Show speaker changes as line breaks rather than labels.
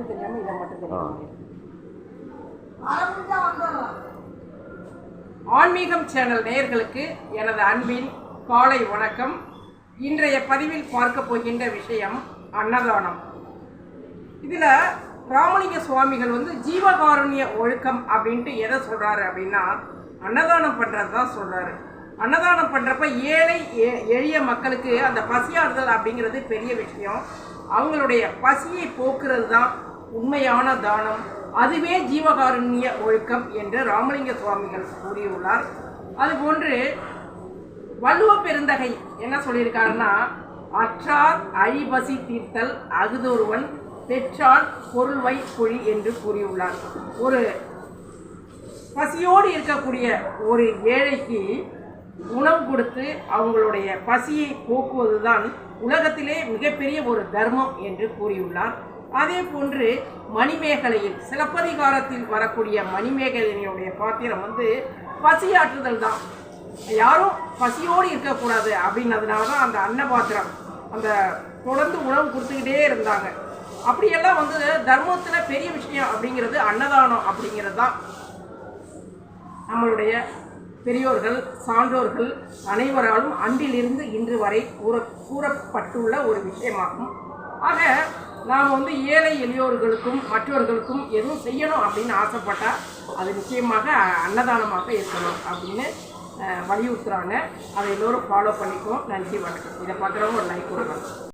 எது தெரியாமல் இதை மட்டும் தெரியும் ஆன்மீகம் சேனல் நேயர்களுக்கு எனது அன்பின் காலை வணக்கம். இன்றைய பதிவில் பார்க்க போகின்ற விஷயம் அன்னதானம். இதில் ராமலிங்க சுவாமிகள் வந்து ஜீவகாருண்ய ஒழுக்கம் அப்படின்ட்டு எதை சொல்கிறாரு அப்படின்னா அன்னதானம் பண்ணுறது தான் சொல்கிறாரு அன்னதானம் பண்ணுறப்ப ஏழை எளிய மக்களுக்கு அந்த பசியாறுதல் அப்படிங்கிறது பெரிய விஷயம். அவங்களுடைய பசியை போக்குறது தான் உண்மையான தானம் அதுவே ஜீவகாருண்ய ஒழுக்கம் என்று ராமலிங்க சுவாமிகள் கூறியுள்ளார். அதுபோன்று வள்ளுவ பெருந்தகை என்ன சொல்லியிருக்காருன்னா அற்றார் அழிபசி தீர்த்தல் அகுதொருவன் பெற்றால் பொருள்வை பொழி என்று கூறியுள்ளார். ஒரு பசியோடு இருக்கக்கூடிய ஒரு ஏழைக்கு உணவு கொடுத்து அவங்களுடைய பசியை போக்குவதுதான் உலகத்திலே மிகப்பெரிய ஒரு தர்மம் என்று கூறியுள்ளார். அதே போன்று மணிமேகலையில் சிலப்பதிகாரத்தில் வரக்கூடிய மணிமேகலையினுடைய பாத்திரம் வந்து பசியாற்றுதல் தான். யாரும் பசியோடு இருக்கக்கூடாது அப்படின்னதுனால தான் அந்த அன்னபாத்திரம் அந்த தொடர்ந்து உணவு கொடுத்துக்கிட்டே இருந்தாங்க. அப்படியெல்லாம் வந்து தர்மத்தில் பெரிய விஷயம் அப்படிங்கிறது அன்னதானம் அப்படிங்கிறது தான். நம்மளுடைய பெரியோர்கள் சான்றோர்கள் அனைவராலும் அன்றிலிருந்து இன்று வரை கூற கூறப்பட்டுள்ள ஒரு விஷயமாகும். ஆக நாம் வந்து ஏழை எளியோர்களுக்கும் மற்றவர்களுக்கும் எதுவும் செய்யணும் அப்படின்னு ஆசைப்பட்டால் அது நிச்சயமாக அன்னதானமாக இருக்கணும் அப்படின்னு வலியுறுத்துகிறாங்க அதை எல்லோரும் ஃபாலோ பண்ணிக்குவோம். நன்றி வணக்கம். இதை பார்க்குறவங்க ஒரு லைக் கொடுக்கணும்